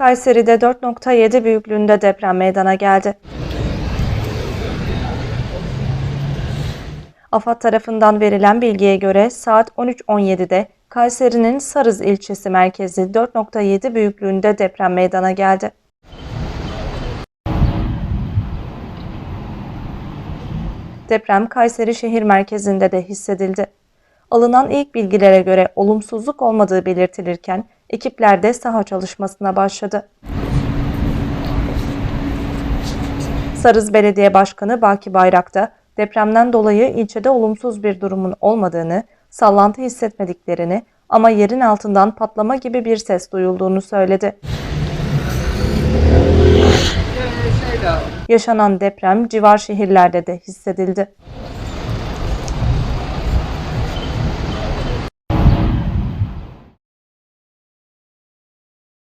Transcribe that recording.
Kayseri'de 4.7 büyüklüğünde deprem meydana geldi. AFAD tarafından verilen bilgiye göre saat 13.17'de Kayseri'nin Sarız ilçesi merkezi 4.7 büyüklüğünde deprem meydana geldi. Deprem Kayseri şehir merkezinde de hissedildi. Alınan ilk bilgilere göre olumsuzluk olmadığı belirtilirken ekipler de saha çalışmasına başladı. Sarız Belediye Başkanı Baki Bayrak da depremden dolayı ilçede olumsuz bir durumun olmadığını, sallantı hissetmediklerini ama yerin altından patlama gibi bir ses duyulduğunu söyledi. Yaşanan deprem civar şehirlerde de hissedildi.